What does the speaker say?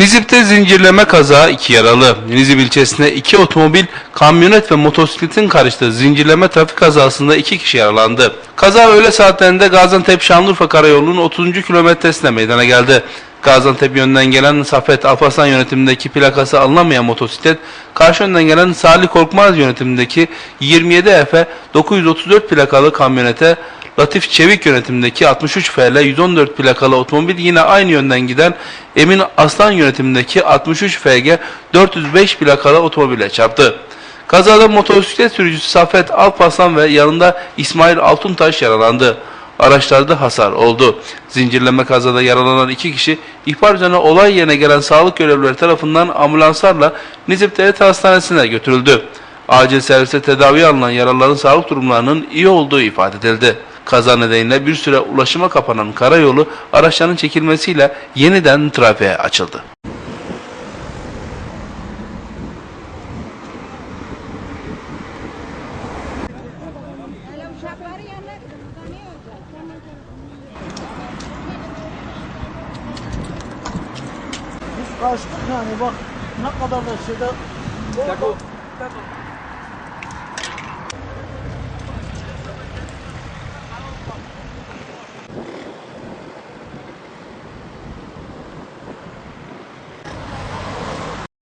Nizip'te zincirleme kaza iki yaralı. Nizip ilçesinde iki otomobil, kamyonet ve motosikletin karıştığı zincirleme trafik kazasında iki kişi yaralandı. Kaza öğle saatlerinde Gaziantep Şanlıurfa Karayolu'nun 30. kilometresinde meydana geldi. Gaziantep yönünden gelen Safet Alparslan yönetimindeki plakası alınamayan motosiklet, karşı yönden gelen Salih Korkmaz yönetimindeki 27 Efe 934 plakalı kamyonete Latif Çevik yönetimindeki 63 FL 114 plakalı otomobil yine aynı yönden giden Emin Aslan yönetimindeki 63 FG 405 plakalı otomobile çarptı. Kazada motosiklet sürücüsü Safet Alparslan ve yanında İsmail Altuntaş yaralandı. Araçlarda hasar oldu. Zincirleme kazada yaralanan iki kişi ihbar üzerine olay yerine gelen sağlık görevlileri tarafından ambulanslarla Nizip Devlet Hastanesi'ne götürüldü. Acil serviste tedavi alınan yaralıların sağlık durumlarının iyi olduğu ifade edildi. Kaza nedeniyle bir süre ulaşıma kapanan karayolu araçların çekilmesiyle yeniden trafiğe açıldı. Biz kaçtık yani bak ne kadar da şeyde